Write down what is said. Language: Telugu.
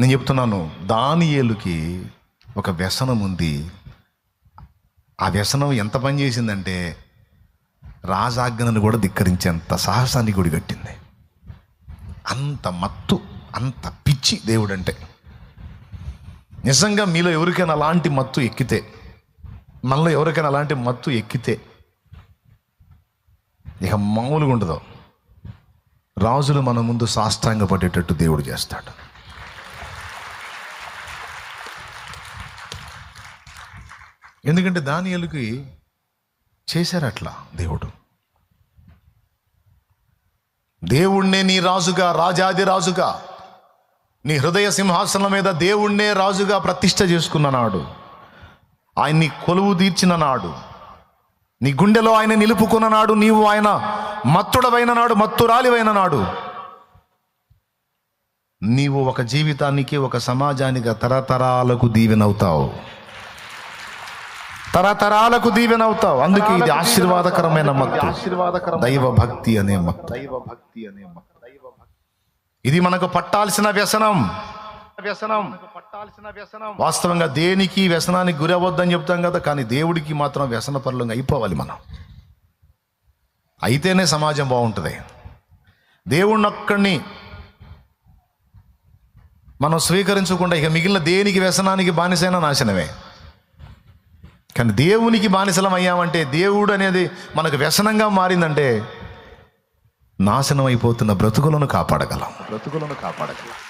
నేను చెప్తున్నాను దానియేలుకి ఒక వ్యసనం ఉంది. ఆ వ్యసనం ఎంత పని చేసిందంటే రాజాజ్ఞను కూడా ధిక్కరించేంత సాహసాన్ని గుడి కట్టింది. అంత మత్తు అంత పిచ్చి దేవుడంటే. నిజంగా మీలో ఎవరికైనా అలాంటి మత్తు ఎక్కితే మనలో ఎవరికైనా అలాంటి మత్తు ఎక్కితే ఇక మామూలుగా ఉండదు. రాజులు మన ముందు సాష్టాంగ పడేటట్టు దేవుడు చేస్తాడు. ఎందుకంటే దానియలకి చేశారు అట్లా దేవుడు. దేవుణ్ణే నీ రాజుగా రాజాది రాజుగా. నీ హృదయ సింహాసనం మీద దేవుణ్ణే రాజుగా ప్రతిష్ట చేసుకున్న నాడు ఆయన్ని కొలువు తీర్చిన నాడు నీ గుండెలో ఆయన నిలుపుకున్న నాడు నీవు ఆయన మత్తుడవైన నాడు మత్తురాలివైన నాడు నీవు ఒక జీవితానికి ఒక సమాజానికి తరతరాలకు దీవెనవుతావు. తరతరాలకు దీవెనవుతావు అందుకే ఇది ఆశీర్వాదకరమైన మత్తు. దైవ భక్తి అనే మత్తు. దైవ భక్తి అనే మత్తు. ఇది మనకు పట్టాల్సిన వ్యసనం. వ్యసనం. పట్టాల్సిన వ్యసనం. వాస్తవంగా దేనికి వ్యసనానికి గురవద్దని చెప్తాం కదా కానీ దేవుడికి మాత్రం వ్యసన పరులంగా అయిపోవాలి మనం. అయితేనే సమాజం బాగుంటుంది. దేవుణ్ణి ఒక్కడిని మనం స్వీకరించకుండా ఇక మిగిలిన దేనికి వ్యసనానికి బానిసైన నాశనమే. కానీ దేవునికి బానిసలం అయ్యామంటే దేవుడు అనేది మనకు వ్యసనంగా మారిందంటే నాశనం అయిపోతున్న బ్రతుకులను కాపాడగలం. బ్రతుకులను కాపాడగలం.